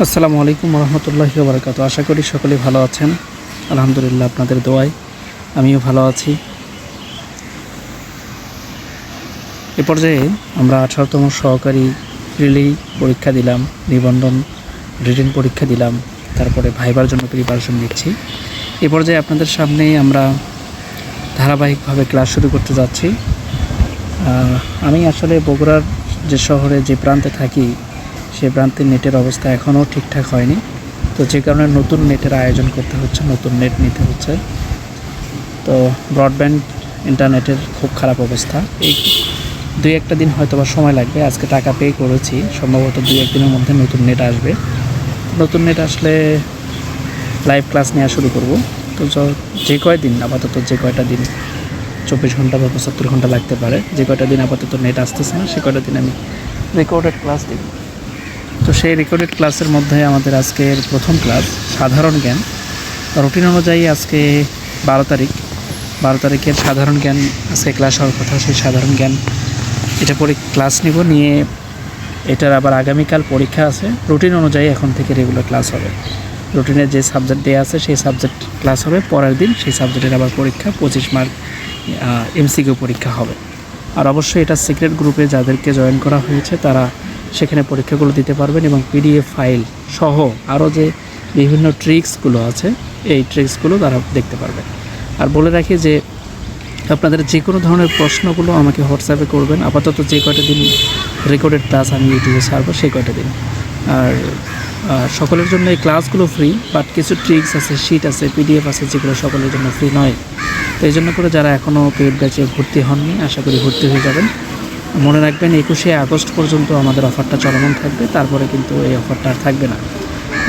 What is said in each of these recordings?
আসসালামু আলাইকুম রহমতুল্লাহি বারকাত আশা করি সকলে ভালো আছেন। আলহামদুলিল্লাহ আপনাদের দোয়ায় আমিও ভালো আছি। এ পর্যায়ে আমরা আঠারোতম সহকারী রিলি পরীক্ষা দিলাম, নিবন্ধন, রিটেন পরীক্ষা দিলাম, তারপরে ভাইবার জন্য প্রিপারেশন নিচ্ছি। এ পর্যায়ে আপনাদের সামনে আমরা ধারাবাহিকভাবে ক্লাস শুরু করতে যাচ্ছি। আমি আসলে বগুড়ার যে শহরে যে প্রান্তে থাকি সেই প্রান্তে নেটের অবস্থা এখনও ঠিকঠাক হয়নি। তো যে কারণে নতুন নেটের আয়োজন করতে হচ্ছে, নতুন নেট নিতে হচ্ছে। তো ব্রডব্যান্ড, ইন্টারনেটের খুব খারাপ অবস্থা। এই দুই একটা দিন হয়তো বা সময় লাগবে, আজকে টাকা পে করেছি। সম্ভবত দুই একদিনের মধ্যে নতুন নেট আসবে। নতুন নেট আসলে লাইভ ক্লাস নেওয়া শুরু করব। তো য- যে কয়দিন আপাতত যে কয়টা দিন, চব্বিশ ঘণ্টা বা পঁচাত্তর ঘণ্টা লাগতে পারে। যে কয়টা দিন আপাতত নেট আসতেছে না, সে কয়টা দিন আমি রেকর্ডেড ক্লাস দিব তো সেই রেকর্ডেড ক্লাসের মধ্যে আমাদের আজকের প্রথম ক্লাস সাধারণ জ্ঞান। রুটিন অনুযায়ী আজকে বারো তারিখ। বারো তারিখের সাধারণ জ্ঞান আজকে ক্লাস হওয়ার কথা, সেই সাধারণ জ্ঞান। এটা পরে ক্লাস নিব, নিয়ে এটার আবার আগামীকাল পরীক্ষা আছে। রুটিন অনুযায়ী এখন থেকে রেগুলার ক্লাস হবে। রুটিনের যে সাবজেক্ট দেওয়া আছে, সেই সাবজেক্ট ক্লাস হবে। পরের দিন সেই সাবজেক্টের আবার পরীক্ষা, পঁচিশ মার্ক এমসিকিউ পরীক্ষা হবে। আর অবশ্যই এটা সিক্রেট গ্রুপে যাদেরকে জয়েন করা হয়েছে, তারা সেখানে পরীক্ষাগুলো দিতে পারবেন এবং পিডিএফ ফাইল সহ আরও যে বিভিন্ন ট্রিক্সগুলো আছে, এই ট্রিক্সগুলো তারা দেখতে পারবেন। আর বলে রাখি যে আপনাদের যে কোনো ধরনের প্রশ্নগুলো আমাকে হোয়াটসঅ্যাপে করবেন। আপাতত যে কয়টা দিন রেকর্ডেড ক্লাস আমি ইউটিউবে ছাড়বো, সেই কয়টা দিন। আর সকলের জন্য এই ক্লাসগুলো ফ্রি বাট কিছু ট্রিক্স আছে শিট আছে পিডিএফ আছে, যেগুলো সকলের জন্য ফ্রি নয়। তো এই জন্য করে যারা এখনও পেড ব্যাচে ভর্তি হননি, আশা করি ভর্তি হয়ে যাবেন। মনে রাখবেন, একুশে আগস্ট পর্যন্ত আমাদের অফারটা চলমান থাকবে, তারপরে কিন্তু এই অফারটা আর থাকবে না।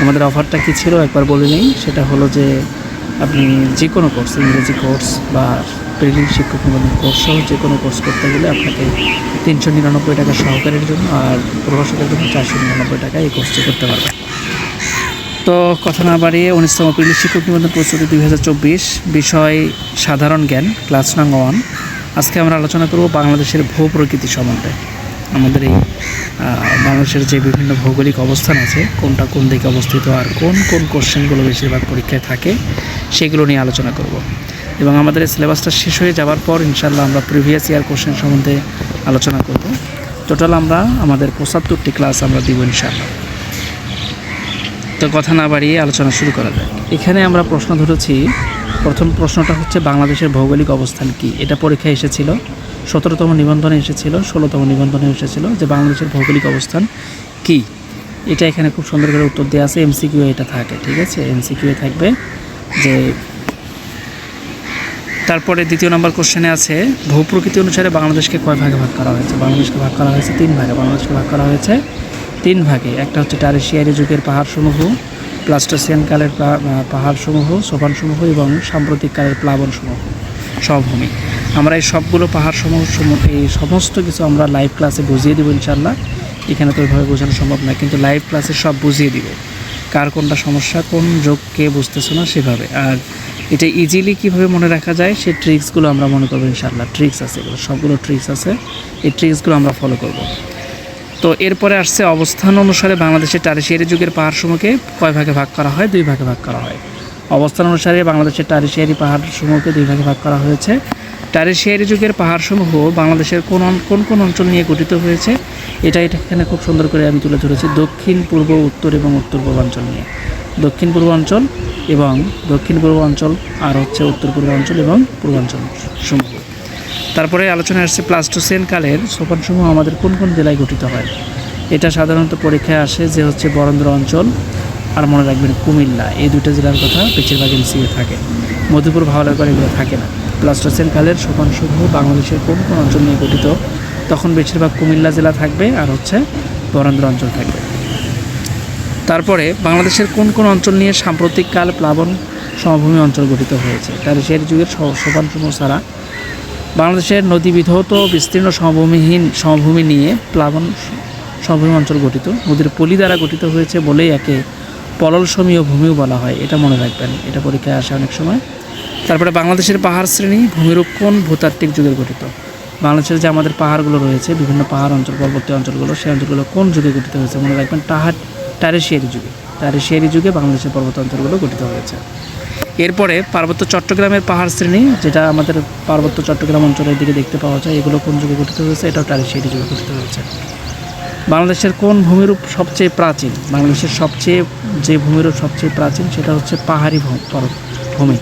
আমাদের অফারটা কী ছিল একবার বলে নিই, সেটা হলো যে আপনি যে কোনো কোর্স, ইংরেজি কোর্স বা প্রিলিম শিক্ষক নিবন্ধন কোর্স সহ যে কোনো কোর্স করতে গেলে আপনাকে তিনশো নিরানব্বই টাকা সহকারীর জন্য আর প্রভাষকের জন্য চারশো নিরানব্বই টাকা এই কোর্সটি করতে পারবেন। তো কথা না বাড়িয়ে উনিশতম প্রিলিম শিক্ষক নিবন্ধন প্রস্তুতি দুই হাজার চব্বিশ, বিষয় সাধারণ জ্ঞান, ক্লাস নং ওয়ান। আজকে আমরা আলোচনা করব বাংলাদেশের ভূ প্রকৃতি সম্বন্ধে। আমাদের এই বাংলাদেশের যে বিভিন্ন ভৌগোলিক অবস্থান আছে, কোনটা কোন দিকে অবস্থিত আর কোন কোন কোশ্চেনগুলো বেশিরভাগ পরীক্ষায় থাকে, সেগুলো নিয়ে আলোচনা করব। এবং আমাদের সিলেবাসটা শেষ হয়ে যাওয়ার পর ইনশাল্লাহ আমরা প্রিভিয়াস ইয়ার কোশ্চেন সম্বন্ধে আলোচনা করব। টোটাল আমরা আমাদের পঁচাত্তরটি ক্লাস আমরা দিব ইনশাল্লাহ তো কথা না বাড়িয়ে আলোচনা শুরু করা যাক। এখানে আমরা প্রশ্ন ধরেছি প্রথম প্রশ্নটা হচ্ছে, বাংলাদেশের ভৌগোলিক অবস্থান কি? এটা পরীক্ষায় এসেছিল, সতেরোতম নিবন্ধনে এসেছিল, ষোলোতম নিবন্ধনে এসেছিল যে বাংলাদেশের ভৌগোলিক অবস্থান কি। এটা এখানে খুব সুন্দর করে উত্তর দেওয়া আছে এমসিকিউ এটা থাকে, ঠিক আছে? এমসিকিউ থাকবে যে তারপরে দ্বিতীয় নম্বর কোশ্চেনে আছে, ভূপ্রকৃতি অনুসারে বাংলাদেশকে কয় ভাগে ভাগ করা হয়েছে? বাংলাদেশকে ভাগ করা হয়েছে তিন ভাগে, বাংলাদেশকে ভাগ করা হয়েছে তিন ভাগে। একটা হচ্ছে টারেশিয়ারি যুগের পাহাড়সমূহ প্লাস্টোসিয়ান কালের পা- আহ, পাহাড়সমূহ সোপানসমূহ এবং সাম্প্রতিক কালের প্লাবনসমূহ সমভূমি। আমরা এই সবগুলো পাহাড়সমূহ সমূহ এই সমস্ত কিছু আমরা লাইভ ক্লাসে বুঝিয়ে দেবো ইনশাল্লাহ এখানে তো ওইভাবে বোঝানো সম্ভব নয় কিন্তু লাইভ ক্লাসে সব বুঝিয়ে দিব। কার কোনটা সমস্যা কোন যোগ কে বুঝতেছো না সেভাবে। আর এটা ইজিলি কীভাবে মনে রাখা যায় সেই ট্রিক্সগুলো আমরা মনে করব ইনশাল্লাহ ট্রিক্স আছে এগুলো সবগুলো ট্রিক্স আছে। এই ট্রিক্সগুলো আমরা ফলো করব। তো এরপরে আসছে অবস্থান অনুসারে বাংলাদেশের টারিশিয়ারি যুগের পাহাড়সমূহকে কয় ভাগে ভাগ করা হয়? দুই ভাগে ভাগ করা হয়। অবস্থান অনুসারে বাংলাদেশের টারিশিয়ারি পাহাড়সমূহকে দুই ভাগে ভাগ করা হয়েছে। টারিশিয়ারি যুগের পাহাড়সমূহ বাংলাদেশের কোন কোন কোন অঞ্চল নিয়ে গঠিত হয়েছে? এটা এটা এখানে খুব সুন্দর করে আমি তুলে ধরেছি। দক্ষিণ, পূর্ব, উত্তর এবং উত্তর পূর্বাঞ্চল নিয়ে। দক্ষিণ পূর্বাঞ্চল এবং দক্ষিণ পূর্ব অঞ্চল আর হচ্ছে উত্তর পূর্বাঞ্চল এবং পূর্বাঞ্চল সমূহ। তারপরে আলোচনায় আসছে প্লাস্টোসিয়ান কালের সোপানসমূহ আমাদের কোন কোন জেলায় গঠিত হয়? এটা সাধারণত পরীক্ষায় আসে যে হচ্ছে বরেন্দ্র অঞ্চল আর মনে রাখবেন কুমিল্লা। এই দুটো জেলার কথা বেশিরভাগ এমসিএ থাকে। মধুপুর ভাওয়ালাগড় এগুলো থাকে না। প্লাস্টোসিয়ান কালের সোপানসমূহ বাংলাদেশের কোন কোন অঞ্চল নিয়ে গঠিত? তখন বেশিরভাগ কুমিল্লা জেলা থাকবে আর হচ্ছে বরেন্দ্র অঞ্চল থাকবে। তারপরে বাংলাদেশের কোন কোন অঞ্চল নিয়ে সাম্প্রতিককাল প্লাবন সমভূমি অঞ্চল গঠিত হয়েছে? টারিশিয়ারি যুগের স- সোপানসমূহ ছাড়া বাংলাদেশের নদী বিধৌত বিস্তীর্ণ সমভূমিহীন, সমভূমি নিয়ে প্লাবন সমভূমি অঞ্চল গঠিত। নদীর পলি দ্বারা গঠিত হয়েছে বলেই একে পললসমীয় ভূমিও বলা হয়। এটা মনে রাখবেন। এটা পরীক্ষায় আসে অনেক সময়। তারপরে বাংলাদেশের পাহাড় শ্রেণি ভূমিরূপ কোন ভূতাত্ত্বিক যুগের গঠিত। বাংলাদেশের যে আমাদের পাহাড়গুলো রয়েছে, বিভিন্ন পাহাড় অঞ্চল পরবর্তী অঞ্চলগুলো, সেই অঞ্চলগুলো কোন যুগে গঠিত হয়েছে? মনে রাখবেন টাহাট টারেশিয়ারি যুগে। টারেশিয়ারি যুগে বাংলাদেশের পর্বত অঞ্চলগুলো গঠিত হয়েছে। এরপরে পার্বত্য চট্টগ্রামের পাহাড় শ্রেণি, যেটা আমাদের পার্বত্য চট্টগ্রাম অঞ্চলের দিকে দেখতে পাওয়া যায়, এগুলো কোন যুগে গঠিত হয়েছে? এটাও টারেশিয়ারি যুগে গঠিত হয়েছে। বাংলাদেশের কোন ভূমিরূপ সবচেয়ে প্রাচীন? বাংলাদেশের সবচেয়ে যে ভূমিরূপ সবচেয়ে প্রাচীন, সেটা হচ্ছে পাহাড়ি ভূমি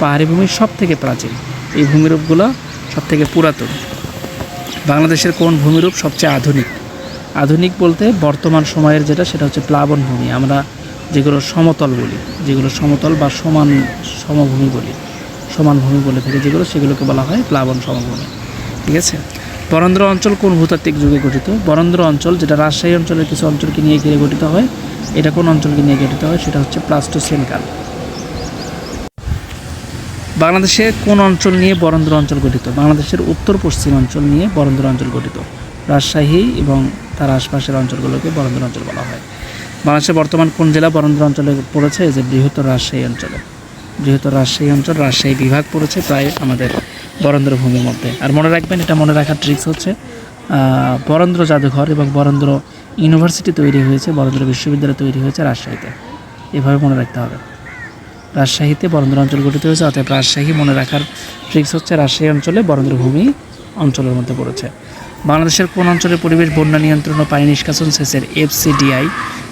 পাহাড়ি ভূমি সব থেকে প্রাচীন। এই ভূমিরূপগুলো সব থেকে পুরাতন। বাংলাদেশের কোন ভূমিরূপ সবচেয়ে আধুনিক? আধুনিক বলতে বর্তমান সময়ের যেটা, সেটা হচ্ছে প্লাবন ভূমি। আমরা যেগুলো সমতল বলি, যেগুলো সমতল বা সমান সমভূমি বলি, সমান ভূমি বলে থাকে যেগুলো, সেগুলোকে বলা হয় প্লাবন সমভূমি। ঠিক আছে? বরেন্দ্র অঞ্চল কোন ভূতাত্ত্বিক যুগে গঠিত? বরেন্দ্র অঞ্চল যেটা রাজশাহী অঞ্চলের কিছু অঞ্চলকে নিয়ে ঘিরে গঠিত হয়, এটা কোন অঞ্চলকে নিয়ে গঠিত হয়? সেটা হচ্ছে প্লাস্টোসেন কাল। বাংলাদেশের কোন অঞ্চল নিয়ে বরেন্দ্র অঞ্চল গঠিত? বাংলাদেশের উত্তর পশ্চিম অঞ্চল নিয়ে বরেন্দ্র অঞ্চল গঠিত। রাজশাহী এবং তার আশপাশের অঞ্চলগুলোকে বরেন্দ্র অঞ্চল বলা হয়। বাংলাদেশের বর্তমান কোন জেলা বরেন্দ্র অঞ্চলে পড়েছে? যে বৃহত্তর রাজশাহী অঞ্চলে। বৃহত্তর রাজশাহী অঞ্চল, রাজশাহী বিভাগ পড়েছে প্রায় আমাদের বরেন্দ্র ভূমির মধ্যে। আর মনে রাখবেন, এটা মনে রাখার ট্রিক্স হচ্ছে বরেন্দ্র জাদুঘর এবং বরেন্দ্র ইউনিভার্সিটি তৈরি হয়েছে, বরেন্দ্র বিশ্ববিদ্যালয় তৈরি হয়েছে রাজশাহীতে। এভাবে মনে রাখতে হবে। রাজশাহীতে বরেন্দ্র অঞ্চল গঠিত হয়েছে অর্থাৎ রাজশাহী মনে রাখার ট্রিক্স হচ্ছে রাজশাহী অঞ্চলে বরেন্দ্র ভূমি অঞ্চলের মধ্যে পড়েছে। বাংলাদেশের কোন অঞ্চলের পরিবেশ বন্যা নিয়ন্ত্রণ ও পানি নিষ্কাশন সেচের এফসিডিআই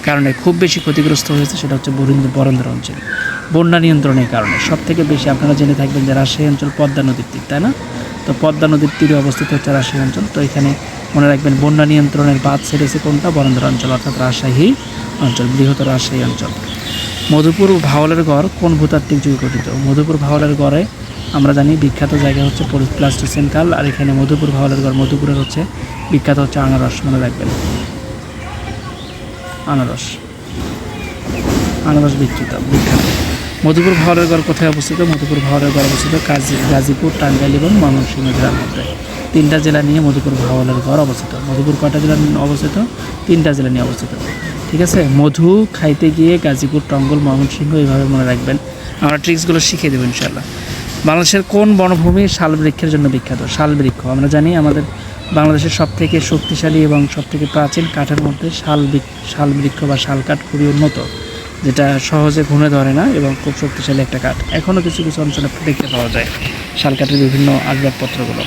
কারণে খুব বেশি ক্ষতিগ্রস্ত হয়েছে সেটা হচ্ছে বরেন্দ্র বরেন্দ্র অঞ্চল। বন্যা নিয়ন্ত্রণের কারণে। সব থেকে বেশি আপনারা জেনে থাকবেন যে রাজশাহী অঞ্চল পদ্মা নদীর তীর, তাই না? তো পদ্মা নদীর তীরে অবস্থিত হচ্ছে রাজশাহী অঞ্চল। তো এখানে মনে রাখবেন বন্যা নিয়ন্ত্রণের বাদ ছেড়েছে কোনটা? বরেন্দ্র অঞ্চল, অর্থাৎ রাজশাহী অঞ্চল বৃহত্তর রাজশাহী অঞ্চল। মধুপুর ভাওয়ালের গড় কোন ভূতাত্ত্বিক যুগে গঠিত? মধুপুর ভাওয়ালের গড়ে আমরা জানি বিখ্যাত জায়গা হচ্ছে প্লাস্টোসেন কাল আর এখানে মধুপুর ভাওয়ালের গড় মধুপুরের হচ্ছে বিখ্যাত হচ্ছে আনারস, মনে রাখবেন। আনারস। আনারস বিখ্যাত বিখ্যাত। মধুপুর ভাওয়ালের গড় কোথায় অবস্থিত? মধুপুর ভাওয়ালের গড় অবস্থিত গাজী গাজীপুর, টাঙ্গাইল এবং ময়মনসিংহ জেলার মধ্যে। তিনটা জেলা নিয়ে মধুপুর ভাওয়ালের গড় অবস্থিত। মধুপুর কয়টা জেলা অবস্থিত? তিনটা জেলা নিয়ে অবস্থিত। ঠিক আছে? মধু খাইতে গিয়ে গাজীপুর, টঙ্গল, ময়মনসিংহ এইভাবে মনে রাখবেন। আমরা ট্রিক্সগুলো শিখিয়ে দেবো ইনশাল্লাহ বাংলাদেশের কোন বনভূমি শাল বৃক্ষের জন্য বিখ্যাত? শাল বৃক্ষ আমরা জানি আমাদের বাংলাদেশের সব থেকে শক্তিশালী এবং সব থেকে প্রাচীন কাঠের মধ্যে শাল শাল বৃক্ষ বা শাল কাঠ খুবই উন্নত, যেটা সহজে ঘুণে ধরে না এবং খুব শক্তিশালী একটা কাঠ। এখনও কিছু কিছু অঞ্চলে দেখতে পাওয়া যায় শাল কাঠের বিভিন্ন আসবাবপত্রগুলো।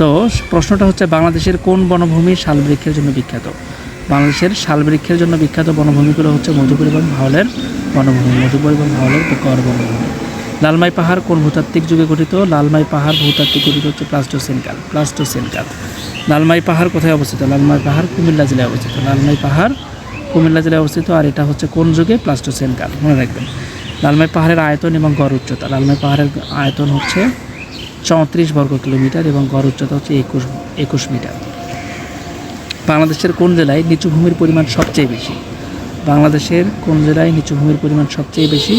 তো প্রশ্নটা হচ্ছে, বাংলাদেশের কোন বনভূমি শাল বৃক্ষের জন্য বিখ্যাত? বাংলাদেশের শাল বৃক্ষের জন্য বিখ্যাত বনভূমিগুলো হচ্ছে মধুপুর এবং ভাওলের বনভূমি, মধুপুর এবং ভাওলের গড় বনভূমি। লালমাই পাহাড় কোন ভূতাত্ত্বিক যুগে গঠিত? লালমাই পাহাড় ভূতাত্ত্বিক গঠিত হচ্ছে প্লাস্টোসেনকাল। প্লাস্টোসেনকাল। লালমাই পাহাড় কোথায় অবস্থিত? লালমাই পাহাড় কুমিল্লা জেলায় অবস্থিত। লালমাই পাহাড় কুমিল্লা জেলায় অবস্থিত, আর এটা হচ্ছে কোন যুগে? প্লাস্টোসেনকাল। মনে রাখবেন। লালমাই পাহাড়ের আয়তন এবং গড় উচ্চতা। লালমাই পাহাড়ের আয়তন হচ্ছে চৌত্রিশ বর্গ কিলোমিটার এবং গড় উচ্চতা হচ্ছে একুশ একুশ মিটার। বাংলাদেশের কোন জেলায় নিচু ভূমির পরিমাণ সবচেয়ে বেশি? বাংলাদেশের কোন জেলায় নিচু ভূমির পরিমাণ সবচেয়ে বেশি?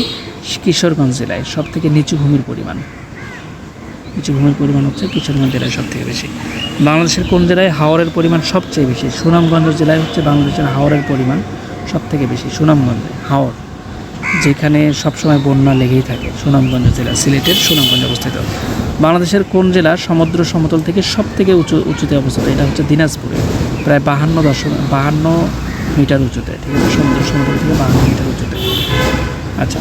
কিশোরগঞ্জ জেলায় সব থেকে নিচু ভূমির পরিমাণ? নিচু ভূমির পরিমাণ হচ্ছে কিশোরগঞ্জ জেলায় সব থেকে বেশি। বাংলাদেশের কোন জেলায় হাওরের পরিমাণ সবচেয়ে বেশি? সুনামগঞ্জ জেলায় হচ্ছে বাংলাদেশের হাওরের পরিমাণ সব থেকে বেশি। সুনামগঞ্জে, হাওর, যেখানে সবসময় বন্যা লেগেই থাকে। সুনামগঞ্জ জেলা সিলেটের সুনামগঞ্জে অবস্থিত। বাংলাদেশের কোন জেলা সমুদ্র সমতল থেকে সব থেকে উঁচু উঁচুতে অবস্থিত? এটা হচ্ছে দিনাজপুরে। প্রায় বাহান্ন দশমিক বাহান্ন মিটার উঁচুতে। ঠিক আছে? সমুদ্র সমতল থেকে বাহান্ন মিটার উঁচুতে। আচ্ছা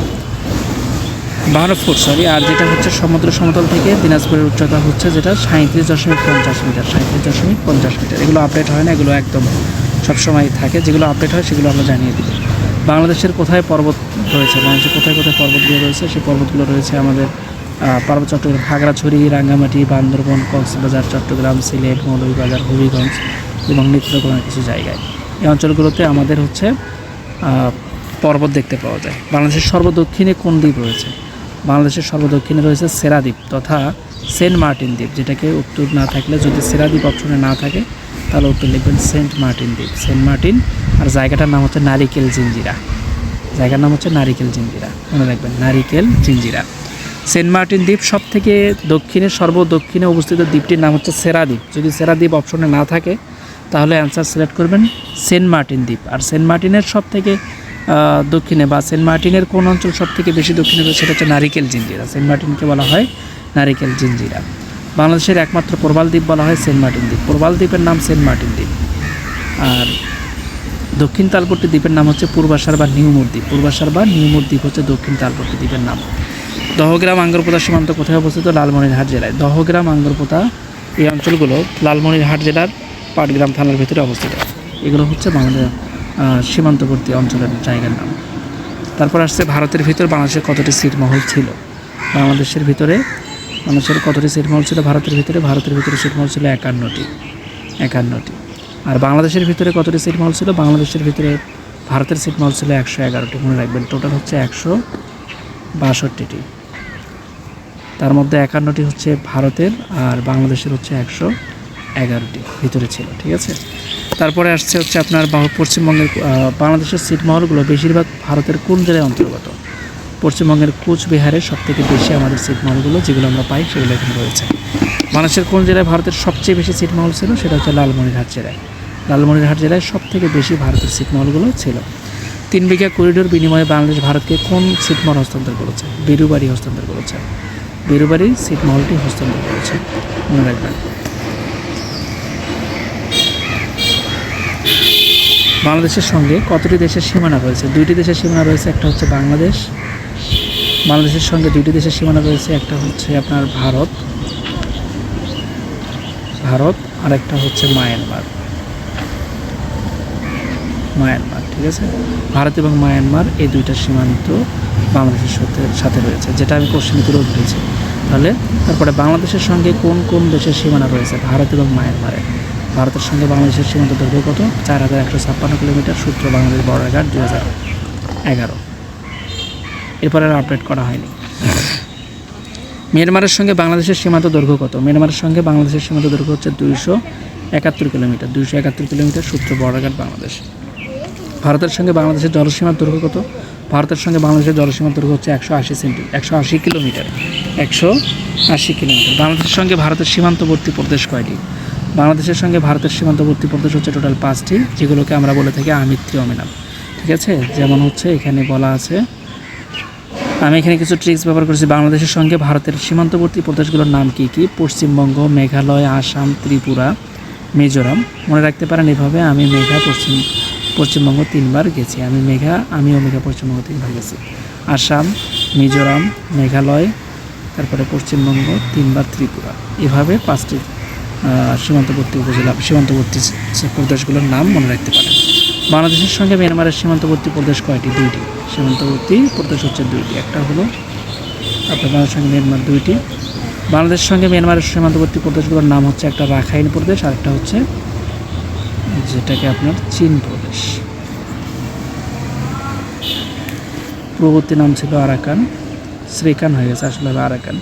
বাহান্ন ফুট সরি আর যেটা হচ্ছে সমুদ্র সমতল থেকে দিনাজপুরের উচ্চতা হচ্ছে যেটা সাঁত্রিশ দশমিক পঞ্চাশ মিটার সাঁত্রিশ দশমিক পঞ্চাশ মিটার। এগুলো আপডেট হয় না, এগুলো একদম সবসময় থাকে। যেগুলো আপডেট হয় সেগুলো আমরা জানিয়ে দিই বাংলাদেশের কোথায় পর্বত রয়েছে? বাংলাদেশের কোথায় কোথায় পর্বতগুলো রয়েছে? সেই পর্বতগুলো রয়েছে আমাদের পার্বত্য চট্টগ্রাম, খাগড়াছড়ি, রাঙ্গামাটি, বান্দরবন, কক্সবাজার, চট্টগ্রাম, সিলেট, মৌলভীবাজার, হবিগঞ্জ এবং নেত্রকোনার কিছু জায়গায়। এই অঞ্চলগুলোতে আমাদের হচ্ছে পর্বত দেখতে পাওয়া যায়। বাংলাদেশের সর্বদক্ষিণে কোন দ্বীপ রয়েছে? বাংলাদেশের সর্বদক্ষিণে রয়েছে সেরাদ্বীপ তথা সেন্ট মার্টিন দ্বীপ, যেটাকে উত্তর না থাকলে যদি সেরাদ্বীপ অপশনে না থাকে, তাহলে উত্তর লিখবেন সেন্ট মার্টিন দ্বীপ। সেন্ট মার্টিন, আর জায়গাটার নাম হচ্ছে নারিকেল জিঞ্জিরা। জায়গার নাম হচ্ছে নারিকেল জিঞ্জিরা। মনে রাখবেন, নারিকেল জিঞ্জিরা। সেন্ট মার্টিন দ্বীপ সব থেকে দক্ষিণে, সর্বদক্ষিণে অবস্থিত দ্বীপটির নাম হচ্ছে সেরাদ্বীপ। যদি সেরাদ্বীপ অপশনে না থাকে, তাহলে অ্যান্সার সিলেক্ট করবেন সেন্ট মার্টিন দ্বীপ। আর সেন্ট মার্টিনের সব থেকে দক্ষিণে বা সেন্ট মার্টিনের কোন অঞ্চল সব থেকে বেশি দক্ষিণে সেটা হচ্ছে নারিকেল জিঞ্জিরা। সেন্ট মার্টিনকে বলা হয় নারিকেল জিঞ্জিরা। বাংলাদেশের একমাত্র প্রবাল দ্বীপ বলা হয় সেন্ট মার্টিন দ্বীপ। প্রবাল দ্বীপের নাম সেন্ট মার্টিন দ্বীপ। আর দক্ষিণ তালপট্টি দ্বীপের নাম হচ্ছে পূর্বাসার বা নিউমুর দ্বীপ। পূর্বাসার বা নিউমুর দ্বীপ হচ্ছে দক্ষিণ তালপট্টি দ্বীপের নাম। দহগ্রাম আঙ্গরপোতা সীমান্ত কোথায় অবস্থিত? লালমনিরহাট জেলায়। দহগ্রাম আঙ্গরপোতা এই অঞ্চলগুলো লালমনিরহাট জেলার পাটগ্রাম থানার ভিতরে অবস্থিত। এগুলো হচ্ছে বাংলাদেশ সীমান্তবর্তী অঞ্চলের জায়গার নাম। তারপর আসছে ভারতের ভিতর বাংলাদেশের কতটি সিট মহল ছিল? বাংলাদেশের ভিতরে, বাংলাদেশের কতটি সিট মহল ছিল? ভারতের ভিতরে ভারতের ভিতরে সিট মহল ছিল একান্নটি। একান্নটি। আর বাংলাদেশের ভিতরে কতটি সিট মহল ছিল? বাংলাদেশের ভিতরে ভারতের সিট মহল ছিল একশো এগারোটি। মনে রাখবেন, টোটাল হচ্ছে একশো বাষট্টিটি। তার মধ্যে একান্নটি হচ্ছে ভারতের আর বাংলাদেশের হচ্ছে একশো এগারোটি ভিতরে ছিল, ঠিক আছে? তারপরে আসছে হচ্ছে আপনার পশ্চিমবঙ্গের বাংলাদেশের সিটমহলগুলো বেশিরভাগ ভারতের কোন জেলায় অন্তর্গত? পশ্চিমবঙ্গের কোচবিহারে সব থেকে বেশি আমাদের সিটমহলগুলো যেগুলো আমরা পাই সেগুলো এখানে রয়েছে। বাংলাদেশের কোন জেলায় ভারতের সবচেয়ে বেশি সিটমহল ছিল? সেটা হচ্ছে লালমনিরহাট জেলায়। লালমনিরহাট জেলায় সব থেকে বেশি ভারতের সিটমহলগুলো ছিল। তিন বিঘা করিডোর বিনিময়ে বাংলাদেশ ভারতকে কোন সিটমহল হস্তান্তর করেছে? বেরুবাড়ি হস্তান্তর করেছে। বিরুবাড়ি সিটমহলটি হস্তান্তর করেছে। মনে রাখবেন। বাংলাদেশের সঙ্গে কতটি দেশের সীমানা রয়েছে? দুইটি দেশের সীমানা রয়েছে, একটা হচ্ছে বাংলাদেশ। বাংলাদেশের সঙ্গে দুইটি দেশের সীমানা রয়েছে, একটা হচ্ছে আপনার ভারত। ভারত আর একটা হচ্ছে মায়ানমার। মায়ানমার, ঠিক আছে? ভারত এবং মায়ানমার এই দুইটা সীমান্ত বাংলাদেশের সাথে সাথে রয়েছে, যেটা আমি কোশ্চেন করেও ধরেছি। তাহলে তারপরে বাংলাদেশের সঙ্গে কোন কোন দেশের সীমানা রয়েছে? ভারত এবং মায়ানমারে ভারতের সঙ্গে বাংলাদেশের সীমান্ত দৈর্ঘ্য কত? চার হাজার একশো ছাপ্পান্ন কিলোমিটার, সূত্র বাংলাদেশ বর্ডার গার্ড দুই হাজার এগারো। এরপরে আর আপডেট করা হয়নি। মিয়ানমারের সঙ্গে বাংলাদেশের সীমান্ত দৈর্ঘ্য কত? মিয়ানমারের সঙ্গে বাংলাদেশের সীমান্ত দৈর্ঘ্য হচ্ছে দুইশো একাত্তর কিলোমিটার, দুইশো একাত্তর কিলোমিটার, সূত্র বর্ডার গার্ড বাংলাদেশ। ভারতের সঙ্গে বাংলাদেশের জলসীমার দৈর্ঘ্য কত? ভারতের সঙ্গে বাংলাদেশের জলসীমার দৈর্ঘ্য হচ্ছে একশো আশি সেন্টি, একশো আশি কিলোমিটার, একশো আশি কিলোমিটার। বাংলাদেশের সঙ্গে ভারতের সীমান্তবর্তী প্রদেশ কয়টি? বাংলাদেশের সঙ্গে ভারতের সীমান্তবর্তী প্রদেশ হচ্ছে টোটাল পাঁচটি, যেগুলোকে আমরা বলে থাকি আমিত্রি অমিনাম ঠিক আছে? যেমন হচ্ছে এখানে বলা আছে, আমি এখানে কিছু ট্রিক্স ব্যবহার করেছি। বাংলাদেশের সঙ্গে ভারতের সীমান্তবর্তী প্রদেশগুলোর নাম কি কি? পশ্চিমবঙ্গ, মেঘালয়, আসাম, ত্রিপুরা, মিজোরাম। মনে রাখতে পারেন এভাবে আমি মেঘা পশ্চিম, পশ্চিমবঙ্গ তিনবার গেছি। আমি মেঘা আমিও মেঘা পশ্চিমবঙ্গ তিনবার গেছি। আসাম, মিজোরাম, মেঘালয়, তারপরে পশ্চিমবঙ্গ তিনবার ত্রিপুরা। এভাবে পাঁচটি সীমান্তবর্তী উপজেলা সীমান্তবর্তী প্রদেশগুলোর নাম মনে রাখতে পারেন। বাংলাদেশের সঙ্গে মিয়ানমারের সীমান্তবর্তী প্রদেশ কয়টি? দুইটি। সীমান্তবর্তী প্রদেশ হচ্ছে দুইটি। একটা হলো আপনার বাংলাদেশের সঙ্গে মিয়ানমার দুইটি। বাংলাদেশের সঙ্গে মিয়ানমারের সীমান্তবর্তী প্রদেশগুলোর নাম হচ্ছে একটা রাখাইন প্রদেশ আর একটা হচ্ছে যেটাকে আপনার চীন প্রদেশ। পূর্ববর্তী নাম ছিল আরাকান। শ্রীকান হয়ে গেছে আসলে আরাকান।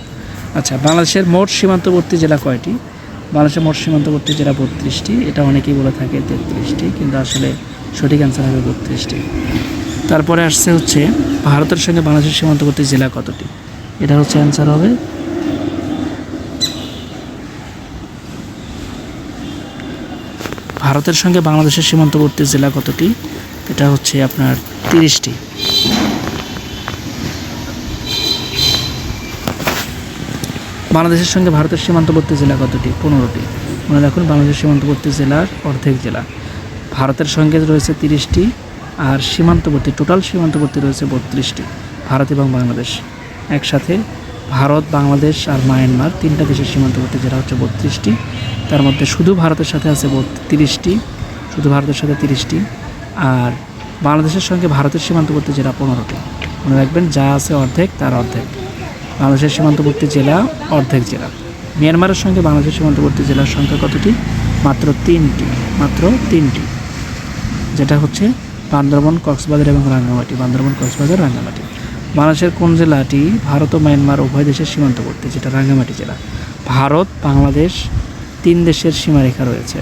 আচ্ছা বাংলাদেশের মোট সীমান্তবর্তী জেলা কয়টি? বাংলাদেশের মোট সীমান্তবর্তী জেলা বত্রিশটি। এটা অনেকেই বলে থাকে তেত্রিশটি, কিন্তু আসলে সঠিক অ্যান্সার হবে বত্রিশটি। তারপরে আসছে হচ্ছে ভারতের সঙ্গে বাংলাদেশের সীমান্তবর্তী জেলা কতটি? এটা হচ্ছে অ্যান্সার হবে ভারতের সঙ্গে বাংলাদেশের সীমান্তবর্তী জেলা কতটি? এটা হচ্ছে আপনার তিরিশটি। বাংলাদেশের সঙ্গে ভারতের সীমান্তবর্তী জেলা কতটি? পনেরোটি। মনে রাখুন, বাংলাদেশের সীমান্তবর্তী জেলার অর্ধেক জেলা। ভারতের সঙ্গে রয়েছে তিরিশটি আর সীমান্তবর্তী, টোটাল সীমান্তবর্তী রয়েছে বত্রিশটি, ভারত এবং বাংলাদেশ। একসাথে ভারত, বাংলাদেশ আর মায়ানমার তিনটা দেশের সীমান্তবর্তী জেলা হচ্ছে বত্রিশটি। তার মধ্যে শুধু ভারতের সাথে আছে তিরিশটি, শুধু ভারতের সাথে তিরিশটি আর বাংলাদেশের সঙ্গে ভারতের সীমান্তবর্তী জেলা পনেরোটি। মনে রাখবেন, যা আছে অর্ধেক, তার অর্ধেক। বাংলাদেশের সীমান্তবর্তী জেলা, অর্ধেক জেলা। মিয়ানমারের সঙ্গে বাংলাদেশের সীমান্তবর্তী জেলার সংখ্যা কতটি? মাত্র তিনটি মাত্র তিনটি। যেটা হচ্ছে বান্দরবন, কক্সবাজার এবং রাঙ্গামাটি, বান্দরবন, কক্সবাজার, রাঙ্গামাটি। বাংলাদেশের কোন জেলাটি ভারত ও মায়ানমার উভয় দেশের সীমান্তবর্তী? যেটা রাঙ্গামাটি জেলা। ভারত, বাংলাদেশ তিন দেশের সীমারেখা রয়েছে।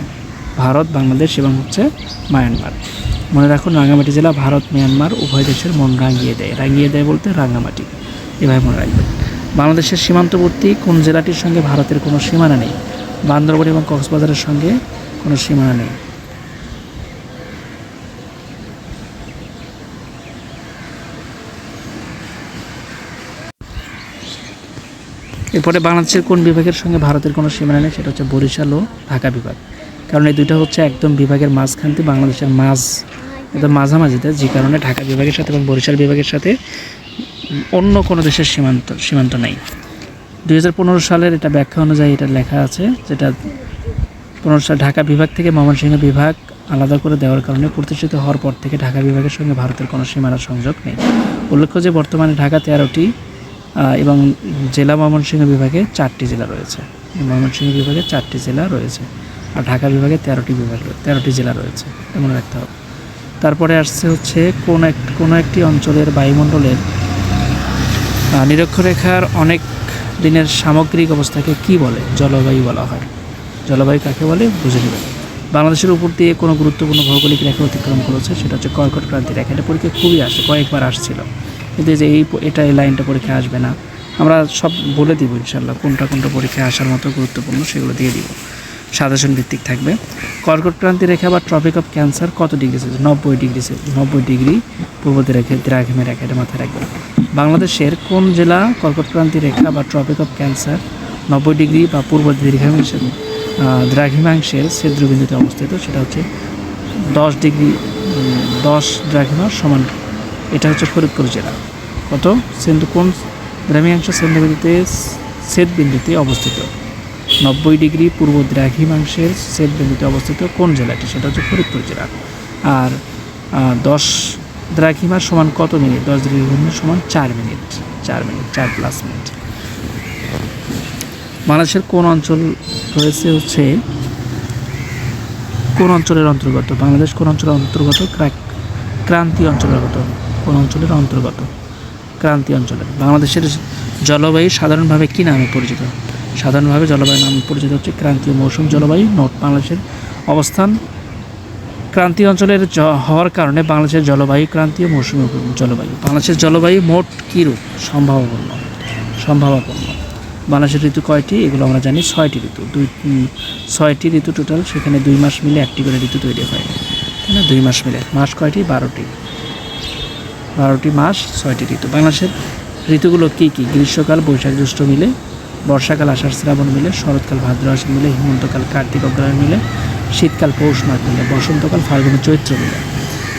ভারত, বাংলাদেশ এবং হচ্ছে মায়ানমার। মনে রাখুন, রাঙ্গামাটি জেলা ভারত, মিয়ানমার উভয় দেশের মন রাঙিয়ে দেয়। রাঙিয়ে দেয় বলতে রাঙ্গামাটি। এভাবে মনে রাখবেন বাংলাদেশের সীমান্তবর্তী কোন জেলাটির সঙ্গে ভারতের কোনো সীমানা নেই? বান্দরবন এবং কক্সবাজারের সঙ্গে কোনো সীমানা নেই। এরপরে বাংলাদেশের কোন বিভাগের সঙ্গে ভারতের কোনো সীমানা নেই সেটা হচ্ছে বরিশাল ও ঢাকা বিভাগ। কারণ এই দুইটা হচ্ছে একদম বিভাগের মাঝখানতে বাংলাদেশের মাঝ, একদম মাঝামাঝিতে, যে কারণে ঢাকা বিভাগের সাথে এবং বরিশাল বিভাগের সাথে অন্য কোনো দেশের সীমান্ত সীমান্ত নেই। দুই হাজার পনেরো সালের এটা ব্যাখ্যা অনুযায়ী এটা লেখা আছে, যেটা পনেরো সাল ঢাকা বিভাগ থেকে ময়মনসিংহ বিভাগ আলাদা করে দেওয়ার কারণে প্রতিষ্ঠিত হওয়ার পর থেকে ঢাকা বিভাগের সঙ্গে ভারতের কোনো সীমানার সংযোগ নেই। উল্লেখ্য যে বর্তমানে ঢাকা তেরোটি এবং জেলা ময়মনসিংহ বিভাগে চারটি জেলা রয়েছে। ময়মনসিংহ বিভাগে চারটি জেলা রয়েছে আর ঢাকা বিভাগে তেরোটি বিভাগ, তেরোটি জেলা রয়েছে এটা মনে রাখতে হবে। তারপরে আসছে হচ্ছে কোন এক, কোনো একটি অঞ্চলের বায়ুমণ্ডলের নিরক্ষরেখার অনেক দিনের সামগ্রিক অবস্থাকে কি বলে? জলবায়ু বলা হয়। জলবায়ু কাকে বলে? বুঝে নেবেন বাংলাদেশের উপর দিয়ে কোনো গুরুত্বপূর্ণ ভৌগোলিক রেখা অতিক্রম করেছে, সেটা হচ্ছে কর্কট ক্রান্তি রেখা। এটা পরীক্ষা খুবই আসে, কয়েকবার আসছিল। কিন্তু যে এই এটা এই লাইনটা পরীক্ষা আসবে না। আমরা সব বলে দিব ইনশাল্লাহ, কোনটা কোনটা পরীক্ষায় আসার মতো গুরুত্বপূর্ণ সেগুলো দিয়ে দিব। সাজেশন ভিত্তিক থাকবে। কর্কট ক্রান্তি রেখা বা ট্রপিক অফ ক্যান্সার কত ডিগ্রি সেলসিয়াস? নব্বই ডিগ্রি নব্বই ডিগ্রি পূর্ব রেখে দ্রাঘিমে রেখা এটা মাথায় রাখবেন বাংলাদেশের কোন জেলা কর্কট ক্রান্তি রেখা বা ট্রপিক অফ ক্যান্সার নব্বই ডিগ্রি বা পূর্ব দীর্ঘাংশের দ্রাঘিমাংশের ছিদ্রবিন্দুতে অবস্থিত? সেটা হচ্ছে দশ ডিগ্রি দশ দ্রাঘিমা সমান। এটা হচ্ছে ফরিদপুর জেলা। কত? সেন্টু কোন দ্রাঘিমাংশ সেন্দ্রবিন্দুতে ছেদ বিন্দুতে অবস্থিত? নব্বই ডিগ্রি পূর্ব দ্রাঘিমাংশের ছেদ বিন্দুতে অবস্থিত কোন জেলাটি? সেটা হচ্ছে ফরিদপুর জেলা। আর দশ দ্রাঘিমা সমান কত মিনিট? দশ দ্রাঘিমা সমান চার মিনিট। চার মিনিট, চার প্লাস মিনিট। বাংলাদেশের কোন অঞ্চল রয়েছে হচ্ছে, কোন অঞ্চলের অন্তর্গত? বাংলাদেশ কোন অঞ্চলের অন্তর্গত? ক্রা- ক্রান্তি অঞ্চলের কোন অঞ্চলের অন্তর্গত? ক্রান্তি অঞ্চলের। বাংলাদেশের জলবায়ু সাধারণভাবে কী নামে পরিচিত? সাধারণভাবে জলবায়ু নাম পরিচিত হচ্ছে ক্রান্তীয় মৌসুম জলবায়ু নোট বাংলাদেশের অবস্থান। ক্রান্তীয় অঞ্চলের হওয়ার কারণে বাংলাদেশের জলবায়ু ক্রান্তীয় মৌসুমী জলবায়ু। বাংলাদেশের জলবায়ু মোট কী রূপ সম্ভাবপূর্ণ। সম্ভাবাপন্ন বাংলাদেশের ঋতু কয়টি? এগুলো আমরা জানি ছয়টি ঋতু। দুই ছয়টি ঋতু টোটাল সেখানে দুই মাস মিলে একটি করে ঋতু তৈরি হয়। তাই না? দুই মাস মিলে। মাস কয়টি? বারোটি। বারোটি মাস, ছয়টি ঋতু। বাংলাদেশের ঋতুগুলো কী কী? গ্রীষ্মকাল, বৈশাখ, জ্যৈষ্ঠ মিলে বর্ষাকাল আষাঢ় শ্রাবণ মিলে, শরৎকাল ভাদ্র আশ্বিন মিলে, হেমন্তকাল কার্তিক অগ্রহায়ণ মিলে, শীতকাল পৌষ মাঘ মিলে, বসন্তকাল ফাল্গুন চৈত্র মিলে।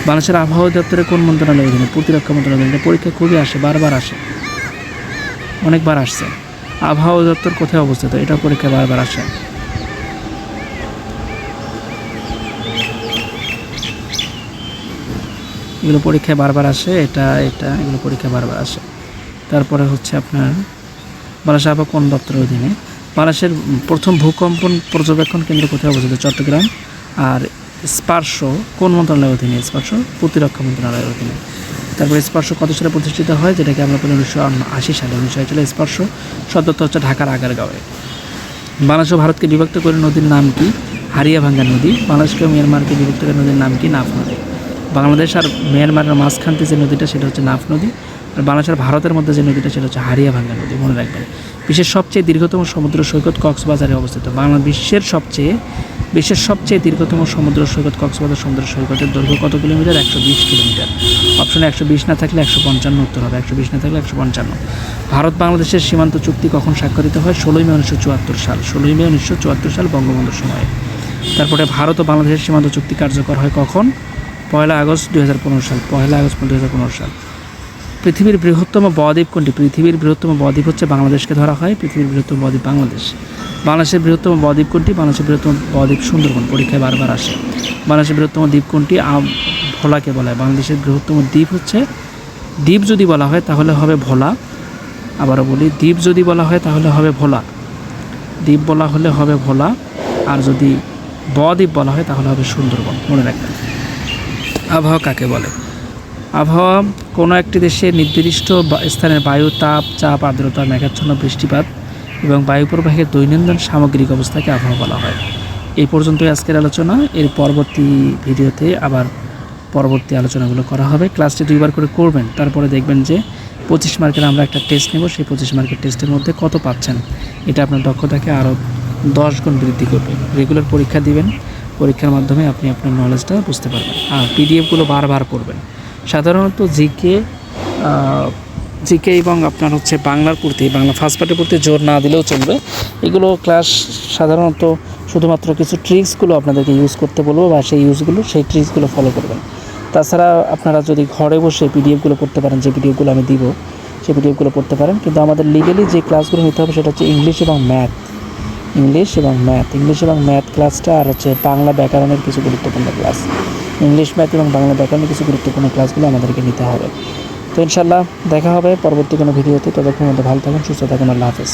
বাংলাদেশের আবহাওয়া দপ্তরের কোন মন্ত্রণালয় অধীনে, প্রতিরক্ষা মন্ত্রণালয়ের অধীনে, পরীক্ষা খুবই আসে, বারবার আসে। অনেকবার আসছে। আবহাওয়া দপ্তর কোথায় অবস্থিত? এটা পরীক্ষা বারবার আসে। এগুলো পরীক্ষায় বারবার আসে, এটা এটা, এগুলো পরীক্ষায় বারবার আসে। তারপরে হচ্ছে আপনার বাংলাদেশ আবহাওয়া কোন দপ্তরের অধীনে? বাংলাদেশের প্রথম ভূকম্পন পর্যবেক্ষণ কেন্দ্র কোথায় অবস্থিত? চট্টগ্রাম। আর স্পার্শ কোন মন্ত্রণালয়ের অধীনে? স্পার্শ প্রতিরক্ষা মন্ত্রণালয়ের অধীনে। তারপরে স্পর্শ কত সালে প্রতিষ্ঠিত হয়? যেটাকে আমরা বলি উনিশশো আশি সালে। উনিশশো আশি সালে স্পর্শ সদ্যত হচ্ছে ঢাকার আগারগাঁওয়ে। বাংলাদেশ ও ভারতকে বিভক্ত করে নদীর নাম কি? হারিয়াভাঙ্গা নদী। বাংলাদেশকে মিয়ানমারকে বিভক্ত করে নদীর নাম কি? নাফ নদী। বাংলাদেশ আর মিয়ানমারের মাঝখানতে যে নদীটা, সেটা হচ্ছে নাফ নদী। বাংলাদেশ আর ভারতের মধ্যে যে নদীটা সেটা হচ্ছে হারিয়াভাঙ্গা নদী, মনে রাখবেন। বিশ্বের সবচেয়ে দীর্ঘতম সমুদ্র সৈকত কক্সবাজারে অবস্থিত। বাংলা বিশ্বের সবচেয়ে বিশ্বের সবচেয়ে দীর্ঘতম সমুদ্র সৈকত কক্সবাজার সমুদ্র সৈকতের দৈর্ঘ্য কত কিলোমিটার? একশো বিশ কিলোমিটার। অপশনে একশো বিশ না থাকলে একশো পঞ্চান্ন উত্তর হবে, একশো বিশ না থাকলে একশো পঞ্চান্ন। ভারত বাংলাদেশের সীমান্ত চুক্তি কখন স্বাক্ষরিত হয়? ষোলোই মে উনিশশো চুয়াত্তর সাল। ষোলোই মে উনিশশো চুয়াত্তর সাল বঙ্গবন্ধুর সময়ে। তারপরে ভারত ও বাংলাদেশের সীমান্ত চুক্তি কার্যকর হয় কখন? পয়লা আগস্ট দুই হাজার পনেরো সাল, পয়লা আগস্ট দুই হাজার পনেরো সাল। পৃথিবীর বৃহত্তম বদ্বীপ কোনটি? পৃথিবীর বৃহত্তম বদ্বীপ হচ্ছে বাংলাদেশকে ধরা হয়। পৃথিবীর বৃহত্তম বদ্বীপ বাংলাদেশ। বাংলাদেশের বৃহত্তম বদ্বীপ কোনটি? বাংলাদেশের বৃহত্তম বদ্বীপ সুন্দরবন। পরীক্ষায় বারবার আসে। বাংলাদেশের বৃহত্তম দ্বীপ কোনটি? ভোলাকে বলা হয়। বাংলাদেশের বৃহত্তম দ্বীপ হচ্ছে, দ্বীপ যদি বলা হয় তাহলে হবে ভোলা। আবারও বলি, দ্বীপ যদি বলা হয় তাহলে হবে ভোলা। দ্বীপ বলা হলে হবে ভোলা। আর যদি বদ্বীপ বলা হয় তাহলে হবে সুন্দরবন। মনে রাখবেন। আবহাওয়া কাকে বলে? আবহাওয়া কোনো একটি দেশে নির্দিষ্ট স্থানের বায়ু, তাপ, চাপ, আর্দ্রতা, মেঘাচ্ছন্ন, বৃষ্টিপাত এবং বায়ু প্রবাহের দৈনন্দিন সামগ্রিক অবস্থাকে আবহাওয়া বলা হয়। এই পর্যন্তই আজকের আলোচনা। এর পরবর্তী ভিডিওতে আবার পরবর্তী আলোচনাগুলো করা হবে। ক্লাসটি দুইবার করে করবেন, তারপরে দেখবেন যে পঁচিশ মার্কের আমরা একটা টেস্ট নেব। সেই পঁচিশ মার্কের টেস্টের মধ্যে কত পাচ্ছেন? এটা আপনার দক্ষতাকে আরও দশ গুণ বৃদ্ধি করবে। রেগুলার পরীক্ষা দিবেন। পরীক্ষার মাধ্যমে আপনি আপনার নলেজটা বুঝতে পারবেন। আর পিডিএফগুলো বারবার পড়বেন সাধারণত জিকে জিকে এবং আপনার হচ্ছে বাংলার প্রতি বাংলা ফার্স্ট পার্টের প্রতি জোর না দিলেও চলবে। এগুলো ক্লাস সাধারণত শুধুমাত্র কিছু ট্রিক্সগুলো আপনাদেরকে ইউজ করতে বলব বা সেই ইউজগুলো সেই ট্রিক্সগুলো ফলো করবেন। তাছাড়া আপনারা যদি ঘরে বসে পিডিএফগুলো পড়তে পারেন, যে পিডিএফগুলো আমি দিব, সেই পিডিএফগুলো পড়তে পারেন। কিন্তু আমাদের লিগেলি যে ক্লাসগুলো নিতে হবে সেটা হচ্ছে ইংলিশ এবং ম্যাথ ইংলিশ এবং ম্যাথ ইংলিশ এবং ম্যাথ ক্লাসটা আর হচ্ছে বাংলা ব্যাকরণের কিছু গুরুত্বপূর্ণ ক্লাস ইংলিশ ম্যাথ এবং বাংলা ব্যাকরণের কিছু গুরুত্বপূর্ণ ক্লাসগুলো আমাদেরকে নিতে হবে। তো ইনশাল্লাহ দেখা হবে পরবর্তী কোনো ভিডিওতে। ততক্ষণ মধ্যে ভালো থাকুন, সুস্থ থাকুন, আল্লাহ হাফেজ।